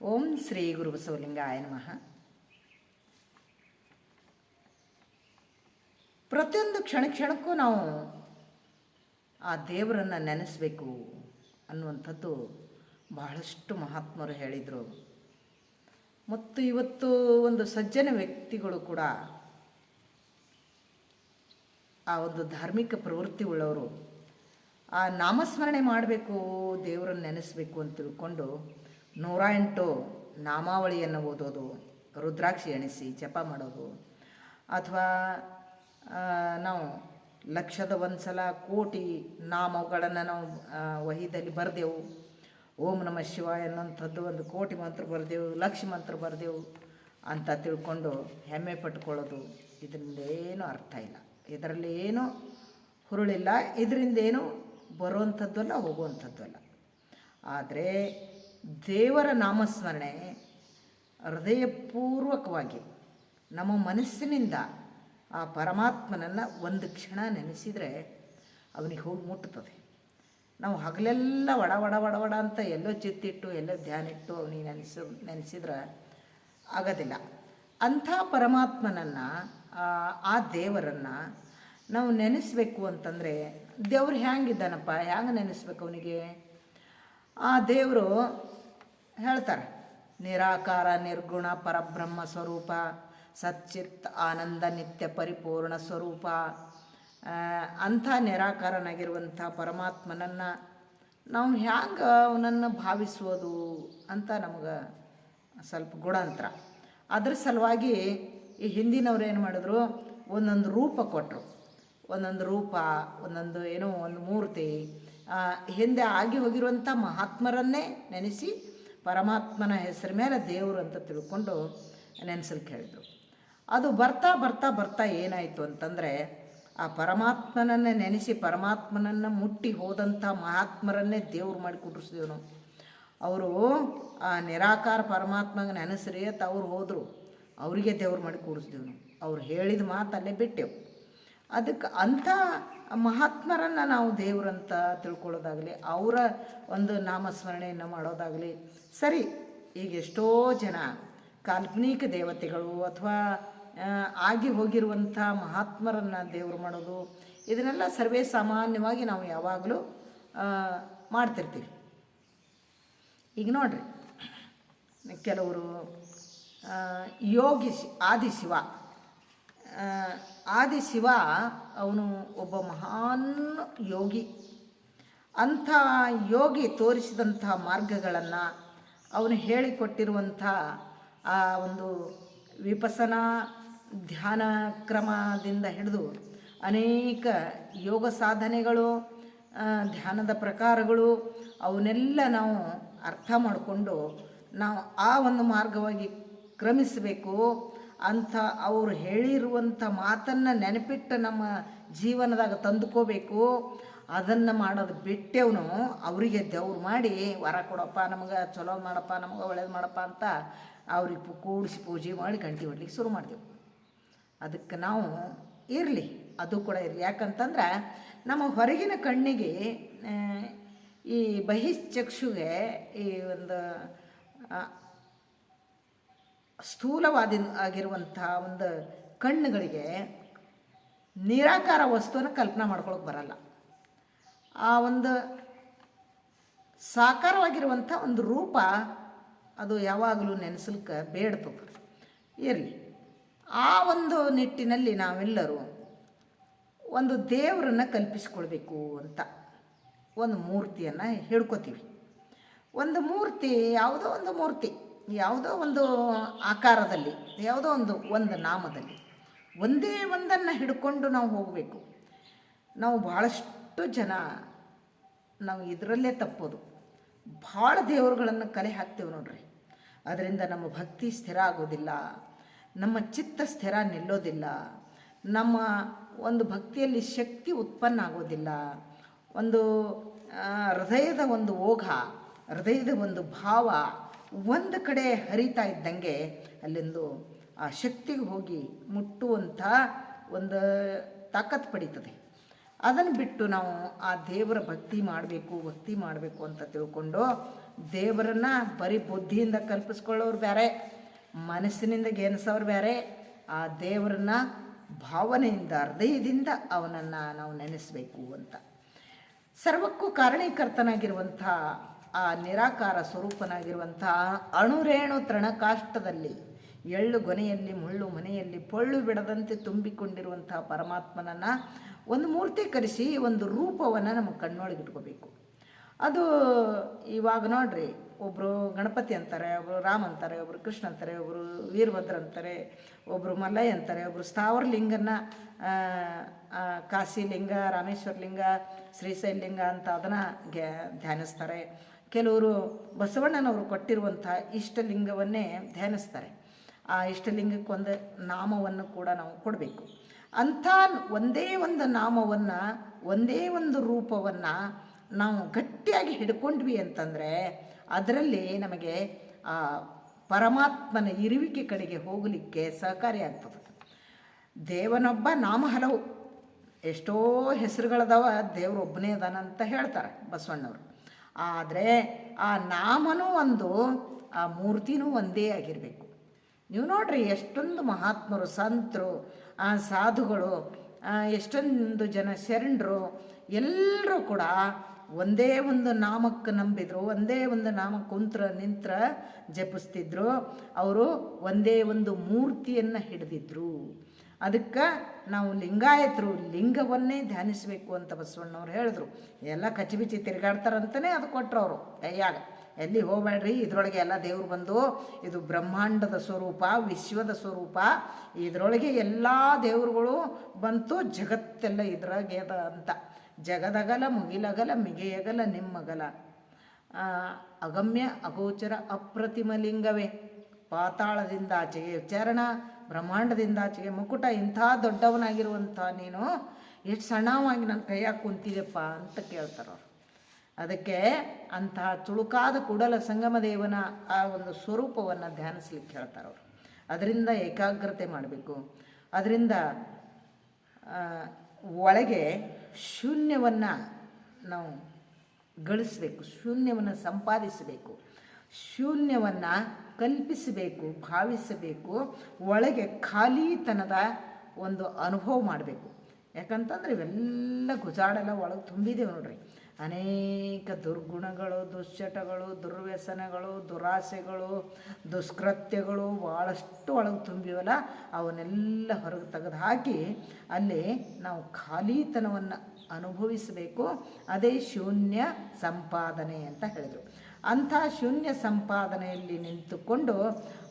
ಓಂ ಶ್ರೀ ಗುರು ಬಸವಲಿಂಗಾಯ ನಮಃ. ಪ್ರತಿಯೊಂದು ಕ್ಷಣ ಕ್ಷಣಕ್ಕೂ ನಾವು ಆ ದೇವರನ್ನು ನೆನೆಸಬೇಕು ಅನ್ನುವಂಥದ್ದು ಬಹಳಷ್ಟು ಮಹಾತ್ಮರು ಹೇಳಿದರು. ಮತ್ತು ಇವತ್ತು ಒಂದು ಸಜ್ಜನ ವ್ಯಕ್ತಿಗಳು ಕೂಡ ಆ ಒಂದು ಧಾರ್ಮಿಕ ಪ್ರವೃತ್ತಿ ಉಳ್ಳವರು, ಆ ನಾಮಸ್ಮರಣೆ ಮಾಡಬೇಕು, ದೇವರನ್ನು ನೆನೆಸಬೇಕು ಅಂತ ತಿಳ್ಕೊಂಡು ನೂರ ಎಂಟು ನಾಮಾವಳಿಯನ್ನು ಓದೋದು, ರುದ್ರಾಕ್ಷಿ ಎಣಿಸಿ ಜಪ ಮಾಡೋದು, ಅಥವಾ ನಾವು ಲಕ್ಷದ ಒಂದು ಸಲ ಕೋಟಿ ನಾಮಗಳನ್ನು ನಾವು ವಹಿದಲ್ಲಿ ಬರೆದೆವು. ಓಂ ನಮ ಶಿವ ಅನ್ನೋಂಥದ್ದು ಒಂದು ಕೋಟಿ ಮಂತ್ರ ಬರೆದೆವು, ಲಕ್ಷ ಮಂತ್ರ ಬರೆದೆವು ಅಂತ ತಿಳ್ಕೊಂಡು ಹೆಮ್ಮೆ ಪಟ್ಕೊಳ್ಳೋದು. ಇದರಿಂದ ಏನೂ ಅರ್ಥ ಇಲ್ಲ. ಇದರಲ್ಲಿ ಏನೂ ಹುರುಳಿಲ್ಲ ಇದರಿಂದ ಏನು ಬರುವಂಥದ್ದು ಅಲ್ಲ ಹೋಗುವಂಥದ್ದು ಅಲ್ಲ ಆದರೆ ದೇವರ ನಾಮಸ್ಮರಣೆ ಹೃದಯಪೂರ್ವಕವಾಗಿ ನಮ್ಮ ಮನಸ್ಸಿನಿಂದ ಆ ಪರಮಾತ್ಮನನ್ನು ಒಂದು ಕ್ಷಣ ನೆನೆಸಿದರೆ ಅವನಿಗೆ ಹೋಗಿ ಮುಟ್ಟುತ್ತದೆ. ನಾವು ಹಗಲೆಲ್ಲ ಒಡ ವಡ ಒಡ ವಡ ಅಂತ ಎಲ್ಲೋ ಚಿತ್ತಿಟ್ಟು, ಎಲ್ಲೋ ಧ್ಯಾನ ಇಟ್ಟು ಅವನಿಗೆ ನೆನೆಸ, ನೆನೆಸಿದ್ರೆ ಆಗೋದಿಲ್ಲ. ಅಂಥ ಪರಮಾತ್ಮನನ್ನು ಆ ದೇವರನ್ನು ನಾವು ನೆನೆಸ್ಬೇಕು ಅಂತಂದರೆ ದೇವ್ರು ಹ್ಯಾಂಗಿದ್ದಾನಪ್ಪ? ಹ್ಯಾಂಗೆ ನೆನೆಸ್ಬೇಕು ಅವನಿಗೆ? ಆ ದೇವರು ಹೇಳ್ತಾರೆ. ನಿರಾಕಾರ, ನಿರ್ಗುಣ, ಪರಬ್ರಹ್ಮ ಸ್ವರೂಪ, ಸಚ್ಚಿತ್, ಆನಂದ, ನಿತ್ಯ ಪರಿಪೂರ್ಣ ಸ್ವರೂಪ. ಅಂಥ ನಿರಾಕಾರನಾಗಿರುವಂಥ ಪರಮಾತ್ಮನನ್ನು ನಾವು ಹ್ಯಾಂಗೆ ಅವನನ್ನು ಭಾವಿಸುವುದು ಅಂತ ನಮಗೆ ಸ್ವಲ್ಪ ಗುಣಾಂತರ. ಅದ್ರ ಸಲುವಾಗಿ ಈ ಹಿಂದಿನವ್ರು ಏನು ಮಾಡಿದ್ರು, ಒಂದೊಂದು ರೂಪ ಕೊಟ್ಟರು ಒಂದೊಂದು ರೂಪ, ಒಂದೊಂದು ಏನೋ ಒಂದು ಮೂರ್ತಿ ಹಿಂದೆ ಆಗಿ ಹೋಗಿರುವಂಥ ಮಹಾತ್ಮರನ್ನೇ ನೆನೆಸಿ ಪರಮಾತ್ಮನ ಹೆಸರ ಮೇಲೆ ದೇವರು ಅಂತ ತಿಳ್ಕೊಂಡು ನೆನೆಸಲಿಕ್ಕೆ ಹೇಳಿದರು. ಅದು ಬರ್ತಾ ಬರ್ತಾ ಬರ್ತಾ ಏನಾಯಿತು ಅಂತಂದರೆ ಆ ಪರಮಾತ್ಮನನ್ನು ನೆನೆಸಿ ಪರಮಾತ್ಮನನ್ನು ಮುಟ್ಟಿ ಹೋದಂಥ ಮಹಾತ್ಮರನ್ನೇ ದೇವ್ರು ಮಾಡಿ ಕುಟ್ರಿಸಿದೆವು ನಾವು. ಅವರು ಆ ನಿರಾಕಾರ ಪರಮಾತ್ಮಗೆ ನೆನೆಸ್ರಿ ಅಂತ ಅವ್ರು ಹೋದರು. ಅವರಿಗೆ ದೇವ್ರು ಮಾಡಿ ಕೂಡಿಸಿದೆವು ನಾವು. ಅವ್ರು ಹೇಳಿದ ಮಾತು ಅಲ್ಲೇ ಬಿಟ್ಟೆವು. ಅದಕ್ಕೆ ಅಂಥ ಮಹಾತ್ಮರನ್ನು ನಾವು ದೇವರಂತ ತಿಳ್ಕೊಳ್ಳೋದಾಗಲಿ, ಅವರ ಒಂದು ನಾಮಸ್ಮರಣೆಯನ್ನು ಮಾಡೋದಾಗಲಿ, ಸರಿ, ಈಗ ಎಷ್ಟೋ ಜನ ಕಾಲ್ಪನಿಕ ದೇವತೆಗಳು ಅಥವಾ ಆಗಿ ಹೋಗಿರುವಂಥ ಮಹಾತ್ಮರನ್ನು ದೇವರು ಮಾಡೋದು, ಇದನ್ನೆಲ್ಲ ಸರ್ವೇ ಸಾಮಾನ್ಯವಾಗಿ ನಾವು ಯಾವಾಗಲೂ ಮಾಡ್ತಿರ್ತೀವಿ. ಈಗ ನೋಡ್ರಿ, ಕೆಲವರು ಯೋಗಿ ಆದಿಶಿವ. ಆದಿಶಿವ ಅವನು ಒಬ್ಬ ಮಹಾನ್ ಯೋಗಿ. ಅಂಥ ಯೋಗಿ ತೋರಿಸಿದಂಥ ಮಾರ್ಗಗಳನ್ನು ಅವನು ಹೇಳಿಕೊಟ್ಟಿರುವಂಥ ಆ ಒಂದು ವಿಪಸನಾ ಧ್ಯಾನ ಕ್ರಮದಿಂದ ಹಿಡಿದು ಅನೇಕ ಯೋಗ ಸಾಧನೆಗಳು ಧ್ಯಾನದ ಪ್ರಕಾರಗಳು ಅವನ್ನೆಲ್ಲ ನಾವು ಅರ್ಥ ಮಾಡಿಕೊಂಡು ನಾವು ಆ ಒಂದು ಮಾರ್ಗವಾಗಿ ಕ್ರಮಿಸಬೇಕು. ಅಂತ ಅವರು ಹೇಳಿರುವಂಥ ಮಾತನ್ನು ನೆನಪಿಟ್ಟು ನಮ್ಮ ಜೀವನದಾಗ ತಂದುಕೋಬೇಕು. ಅದನ್ನು ಮಾಡೋದು ಬಿಟ್ಟೆವನು, ಅವರಿಗೆ ದೇವ್ರು ಮಾಡಿ ವರ ಕೊಡಪ್ಪ ನಮಗೆ, ಚಲೋ ಮಾಡಪ್ಪ ನಮಗೆ, ಒಳ್ಳೇದು ಮಾಡಪ್ಪ ಅಂತ ಅವ್ರಿಗೆ ಕೂಡಿಸಿ ಪೂಜೆ ಮಾಡಿ ಗಂಟೆ ಹೊಡ್ಲಿಕ್ಕೆ ಶುರು ಮಾಡ್ತೀವಿ. ಅದಕ್ಕೆ ನಾವು ಇರಲಿ, ಅದು ಕೂಡ ಇರಲಿ. ಯಾಕಂತಂದ್ರೆ ನಮ್ಮ ಹೊರಗಿನ ಕಣ್ಣಿಗೆ ಈ ಬಹಿಶ್ಚಕ್ಷುಗೆ ಈ ಒಂದು ಸ್ಥೂಲವಾದಿ ಆಗಿರುವಂತಹ ಒಂದು ಕಣ್ಣುಗಳಿಗೆ ನಿರಾಕಾರ ವಸ್ತುವನ್ನು ಕಲ್ಪನೆ ಮಾಡ್ಕೊಳಕ್ಕೆ ಬರಲ್ಲ. ಆ ಒಂದು ಸಾಕಾರವಾಗಿರುವಂಥ ಒಂದು ರೂಪ ಅದು ಯಾವಾಗಲೂ ನೆನೆಸಲಿಕ್ಕೆ ಬೇಡ್ತದೆ. ಇರಲಿ. ಆ ಒಂದು ನಿಟ್ಟಿನಲ್ಲಿ ನಾವೆಲ್ಲರೂ ಒಂದು ದೇವರನ್ನು ಕಲ್ಪಿಸ್ಕೊಳ್ಬೇಕು ಅಂತ ಒಂದು ಮೂರ್ತಿಯನ್ನು ಹಿಡ್ಕೋತೀವಿ. ಒಂದು ಮೂರ್ತಿ ಯಾವುದೋ ಒಂದು ಮೂರ್ತಿ. ಯಾವುದೋ ಒಂದು ಆಕಾರದಲ್ಲಿ, ಯಾವುದೋ ಒಂದು ಒಂದು ನಾಮದಲ್ಲಿ, ಒಂದೇ ಒಂದನ್ನು ಹಿಡ್ಕೊಂಡು ನಾವು ಹೋಗಬೇಕು. ನಾವು ಭಾಳಷ್ಟು ಜನ ನಾವು ಇದರಲ್ಲೇ ತಪ್ಪೋದು. ಭಾಳ ದೇವರುಗಳನ್ನು ಕಲೆ ಹಾಕ್ತೇವೆ ನೋಡ್ರಿ. ಅದರಿಂದ ನಮ್ಮ ಭಕ್ತಿ ಸ್ಥಿರ ಆಗೋದಿಲ್ಲ, ನಮ್ಮ ಚಿತ್ತ ಸ್ಥಿರ ನಿಲ್ಲೋದಿಲ್ಲ, ನಮ್ಮ ಒಂದು ಭಕ್ತಿಯಲ್ಲಿ ಶಕ್ತಿ ಉತ್ಪನ್ನ ಆಗೋದಿಲ್ಲ. ಒಂದು ಹೃದಯದ ಒಂದು ಓಘ, ಹೃದಯದ ಒಂದು ಭಾವ ಒಂದು ಕಡೆ ಹರಿತಾ ಇದ್ದಂಗೆ ಅಲ್ಲಿಂದು ಆ ಶಕ್ತಿಗೆ ಹೋಗಿ ಮುಟ್ಟುವಂಥ ಒಂದು ತಾಕತ್ತು ಪಡೀತದೆ. ಅದನ್ನು ಬಿಟ್ಟು ನಾವು ಆ ದೇವರ ಭಕ್ತಿ ಮಾಡಬೇಕು ಭಕ್ತಿ ಮಾಡಬೇಕು ಅಂತ ತಿಳ್ಕೊಂಡು ದೇವರನ್ನು ಬರೀ ಬುದ್ಧಿಯಿಂದ ಕಲ್ಪಿಸ್ಕೊಳ್ಳೋರು ಬೇರೆ ಮನಸ್ಸಿನಿಂದ ಗೆನಿಸೋರು ಬೇರೆ ಆ ದೇವರನ್ನ ಭಾವನೆಯಿಂದ, ಹೃದಯದಿಂದ ಅವನನ್ನು ನಾವು ನೆನೆಸಬೇಕು ಅಂತ. ಸರ್ವಕ್ಕೂ ಕಾರಣೀಕರ್ತನಾಗಿರುವಂಥ ಆ ನಿರಾಕಾರ ಸ್ವರೂಪನಾಗಿರುವಂತಹ ಅಣುರೇಣು ತೃಣಕಾಷ್ಟದಲ್ಲಿ ಎಳ್ಳು ಗೊನೆಯಲ್ಲಿ ಮುಳ್ಳು ಮನೆಯಲ್ಲಿ ಪೊಳ್ಳು ಬಿಡದಂತೆ ತುಂಬಿಕೊಂಡಿರುವಂತಹ ಪರಮಾತ್ಮನನ್ನು ಒಂದು ಮೂರ್ತೀಕರಿಸಿ ಒಂದು ರೂಪವನ್ನು ನಮ್ಮ ಕಣ್ಣೊಳಗಿಟ್ಕೋಬೇಕು ಅದು ಇವಾಗ ನೋಡ್ರಿ ಒಬ್ಬರು ಗಣಪತಿ ಅಂತಾರೆ ಒಬ್ಬರು ರಾಮ ಅಂತಾರೆ ಒಬ್ಬರು ಕೃಷ್ಣ ಅಂತಾರೆ ಒಬ್ಬರು ವೀರಭದ್ರ ಅಂತಾರೆ ಒಬ್ಬರು ಮಲ್ಲಯ್ಯ ಅಂತಾರೆ ಒಬ್ಬರು ಸ್ಥಾವರ ಲಿಂಗನ ಆ, ಆ, ಕಾಶಿ ಲಿಂಗ ರಾಮೇಶ್ವರ ಲಿಂಗ ಶ್ರೀಶೈಲಿಂಗ ಅಂತ ಅದನ್ನು ಧ್ಯಾನಿಸ್ತಾರೆ. ಕೆಲವರು ಬಸವಣ್ಣನವರು ಕೊಟ್ಟಿರುವಂಥ ಇಷ್ಟಲಿಂಗವನ್ನೇ ಧ್ಯಾನಿಸ್ತಾರೆ. ಆ ಇಷ್ಟಲಿಂಗಕ್ಕೊಂದು ನಾಮವನ್ನು ಕೂಡ ನಾವು ಕೊಡಬೇಕು. ಅಂಥ ಒಂದೇ ಒಂದು ನಾಮವನ್ನು, ಒಂದೇ ಒಂದು ರೂಪವನ್ನು ನಾವು ಗಟ್ಟಿಯಾಗಿ ಹಿಡ್ಕೊಂಡ್ವಿ ಅಂತಂದರೆ ಅದರಲ್ಲಿ ನಮಗೆ ಆ ಪರಮಾತ್ಮನ ಇರುವಿಕೆ ಕಡೆಗೆ ಹೋಗಲಿಕ್ಕೆ ಸಹಕಾರಿಯಾಗ್ತದೆ ದೇವನೊಬ್ಬ ನಾಮ ಹಲವು ಎಷ್ಟೋ ಹೆಸರುಗಳದಾವ ದೇವ್ರು ಒಬ್ಬನೇ ಅದಾನ ಅಂತ ಹೇಳ್ತಾರೆ ಬಸವಣ್ಣವರು. ಆದರೆ ಆ ನಾಮನೂ ಒಂದು, ಆ ಮೂರ್ತಿನೂ ಒಂದೇ ಆಗಿರಬೇಕು. ನೀವು ನೋಡ್ರಿ ಎಷ್ಟೊಂದು ಮಹಾತ್ಮರು, ಸಂತರು ಸಾಧುಗಳು ಎಷ್ಟೊಂದು ಜನ ಶರಣರು ಎಲ್ಲರೂ ಕೂಡ ಒಂದೇ ಒಂದು ನಾಮಕ್ಕೆ ನಂಬಿದ್ರು, ಒಂದೇ ಒಂದು ನಾಮ ಕುಂತ್ರ ನಿಂತ್ರ ಜಪಿಸ್ತಿದ್ರು. ಅವರು ಒಂದೇ ಒಂದು ಮೂರ್ತಿಯನ್ನು ಹಿಡಿದಿದ್ರು. ಅದಕ್ಕೆ ನಾವು ಲಿಂಗಾಯತರು ಲಿಂಗವನ್ನೇ ಧ್ಯಾನಿಸಬೇಕು ಅಂತ ಬಸವಣ್ಣವ್ರು ಹೇಳಿದ್ರು. ಎಲ್ಲ ಕಚಿಬಿಚಿ ತಿರುಗಾಡ್ತಾರಂತಲೇ ಅದು ಕೊಟ್ಟರು ಅವರು ಕೈಯಾಗ. ಎಲ್ಲಿ ಹೋಗಬೇಡ್ರಿ, ಇದರೊಳಗೆ ಎಲ್ಲ ದೇವ್ರು ಬಂದು ಇದು ಬ್ರಹ್ಮಾಂಡದ ಸ್ವರೂಪ, ವಿಶ್ವದ ಸ್ವರೂಪ, ಇದರೊಳಗೆ ಎಲ್ಲ ದೇವರುಗಳು ಬಂತು ಜಗತ್ತೆಲ್ಲ ಇದ್ರಾಗೆ ಅದ ಅಂತ. ಜಗದಗಲ, ಮುಗಿಲಗಲ, ಮಿಗೆಯಗಲ, ನಿಮ್ಮಗಲ. ಅಗಮ್ಯ ಅಗೋಚರ ಅಪ್ರತಿಮ ಲಿಂಗವೇ. ಪಾತಾಳದಿಂದ ಆಚೆಗೆ ಚರಣ ಬ್ರಹ್ಮಾಂಡದಿಂದ ಆಚೆಗೆ ಮುಕುಟ ಇಂಥ ದೊಡ್ಡವನಾಗಿರುವಂಥ ನೀನು ಎಷ್ಟು ಸಣ್ಣವಾಗಿ ನನ್ನ ಕೈಯಾಗ ಕುಂತಿದೆಪ್ಪ ಅಂತ ಕೇಳ್ತಾರೆ ಅವ್ರು. ಅದಕ್ಕೆ ಅಂತಹ ತುಳುಕಾದ ಕುಡಲ ಸಂಗಮ ದೇವನ ಆ ಒಂದು ಸ್ವರೂಪವನ್ನು ಧ್ಯಾನಿಸ್ಲಿಕ್ಕೆ ಹೇಳ್ತಾರೆ ಅವರು. ಅದರಿಂದ ಏಕಾಗ್ರತೆ ಮಾಡಬೇಕು. ಅದರಿಂದ ಒಳಗೆ ಶೂನ್ಯವನ್ನು ನಾವು ಗಳಿಸ್ಬೇಕು, ಶೂನ್ಯವನ್ನು ಸಂಪಾದಿಸಬೇಕು. ಶೂನ್ಯವನ್ನು ಕಲ್ಪಿಸಬೇಕು, ಭಾವಿಸಬೇಕು, ಒಳಗೆ ಖಾಲಿತನದ ಒಂದು ಅನುಭವ ಮಾಡಬೇಕು. ಯಾಕಂತಂದ್ರೆ ಇವೆಲ್ಲ ಗುಜಾಡೆಲ್ಲ ಒಳಗೆ ತುಂಬಿದೆ ನೋಡ್ರಿ. ಅನೇಕ ದುರ್ಗುಣಗಳು, ದುಶ್ಚಟಗಳು, ದುರ್ವ್ಯಸನಗಳು, ದುರಾಸೆಗಳು, ದುಷ್ಕೃತ್ಯಗಳು ಭಾಳಷ್ಟು ಒಳಗೆ ತುಂಬಿವಲ್ಲ, ಅವನ್ನೆಲ್ಲ ಹೊರಗೆ ತೆಗೆದು ಹಾಕಿ ಅಲ್ಲಿ ನಾವು ಖಾಲಿತನವನ್ನು ಅನುಭವಿಸಬೇಕು. ಅದೇ ಶೂನ್ಯ ಸಂಪಾದನೆ ಅಂತ ಹೇಳಿದರು. ಅಂಥ ಶೂನ್ಯ ಸಂಪಾದನೆಯಲ್ಲಿ ನಿಂತುಕೊಂಡು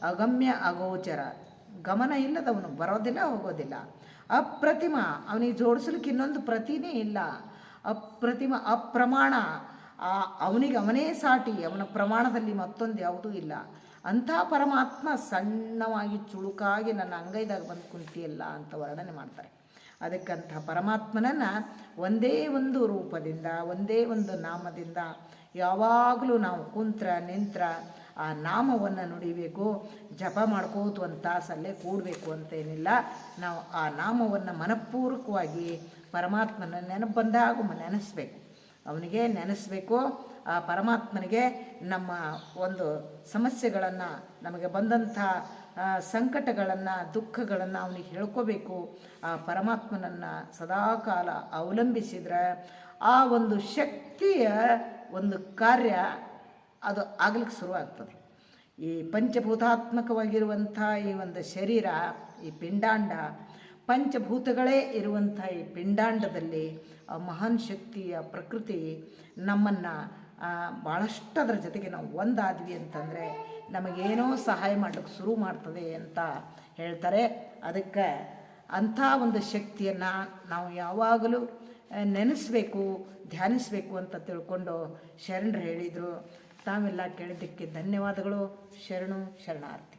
ಅಗಮ್ಯ ಅಗೋಚರ. ಗಮನ ಇಲ್ಲದವನು ಬರೋದಿಲ್ಲ, ಹೋಗೋದಿಲ್ಲ. ಅಪ್ರತಿಮ, ಅವನಿಗೆ ಜೋಡಿಸ್ಲಿಕ್ಕೆ ಇನ್ನೊಂದು ಪ್ರತಿನೇ ಇಲ್ಲ. ಅಪ್ರತಿಮ, ಅಪ್ರಮಾಣ. ಆ, ಅವನಿಗೆ ಅವನೇ ಸಾಟಿ, ಅವನ ಪ್ರಮಾಣದಲ್ಲಿ ಮತ್ತೊಂದು ಯಾವುದೂ ಇಲ್ಲ. ಅಂಥ ಪರಮಾತ್ಮ ಸಣ್ಣವಾಗಿ ಚುಳುಕಾಗಿ ನನ್ನ ಅಂಗೈದಾಗ ಬಂದು ಕುಂತಿಯಲ್ಲ ಅಂತ ವರ್ಣನೆ ಮಾಡ್ತಾರೆ. ಅದಕ್ಕಂಥ ಪರಮಾತ್ಮನನ್ನು ಒಂದೇ ಒಂದು ರೂಪದಿಂದ, ಒಂದೇ ಒಂದು ನಾಮದಿಂದ ಯಾವಾಗಲೂ ನಾವು ಕುಂತ್ರ, ನಿಂತ್ರ ಆ ನಾಮವನ್ನು ನುಡಿಬೇಕು, ಜಪ ಮಾಡ್ಕೋತು ಒಂದು ತಾಸಲ್ಲೇ ಕೂಡಬೇಕು ಅಂತೇನಿಲ್ಲ. ನಾವು ಆ ನಾಮವನ್ನು ಮನಪೂರ್ವಕವಾಗಿ ಪರಮಾತ್ಮನ ನೆನಪು ಬಂದಾಗ ನೆನೆಸ್ಬೇಕು. ಅವನಿಗೆ ನೆನೆಸಬೇಕು. ಆ ಪರಮಾತ್ಮನಿಗೆ ನಮ್ಮ ಒಂದು ಸಮಸ್ಯೆಗಳನ್ನು, ನಮಗೆ ಬಂದಂಥ ಸಂಕಟಗಳನ್ನು, ದುಃಖಗಳನ್ನು ಅವನಿಗೆ ಹೇಳ್ಕೋಬೇಕು. ಆ ಪರಮಾತ್ಮನನ್ನು ಸದಾಕಾಲ ಅವಲಂಬಿಸಿದ್ರೆ ಆ ಒಂದು ಶಕ್ತಿಯ ಒಂದು ಕಾರ್ಯ ಅದು ಆಗ್ಲಿಕ್ಕೆ ಶುರುವಾಗ್ತದೆ. ಈ ಪಂಚಭೂತಾತ್ಮಕವಾಗಿರುವಂಥ ಈ ಒಂದು ಶರೀರ, ಈ ಪಿಂಡಾಂಡ, ಪಂಚಭೂತಗಳೇ ಇರುವಂಥ ಈ ಪಿಂಡಾಂಡದಲ್ಲಿ ಮಹಾನ್ ಶಕ್ತಿಯ ಪ್ರಕೃತಿ ನಮ್ಮನ್ನು ಭಾಳಷ್ಟು ಅದರ ಜೊತೆಗೆ ನಾವು ಒಂದಾದ್ವಿ ಅಂತಂದರೆ ನಮಗೇನೋ ಸಹಾಯ ಮಾಡಲಿಕ್ಕೆ ಶುರು ಮಾಡ್ತದೆ ಅಂತ ಹೇಳ್ತಾರೆ. ಅದಕ್ಕೆ ಅಂಥ ಒಂದು ಶಕ್ತಿಯನ್ನು ನಾವು ಯಾವಾಗಲೂ ನೆನೆಸ್ಬೇಕು, ಧ್ಯಾನಿಸಬೇಕು ಅಂತ ತಿಳ್ಕೊಂಡು ಶರಣರು ಹೇಳಿದರು. ತಾವೆಲ್ಲ ಕೇಳಿದ್ದಕ್ಕೆ ಧನ್ಯವಾದಗಳು. ಶರಣು ಶರಣಾರ್ಥಿ.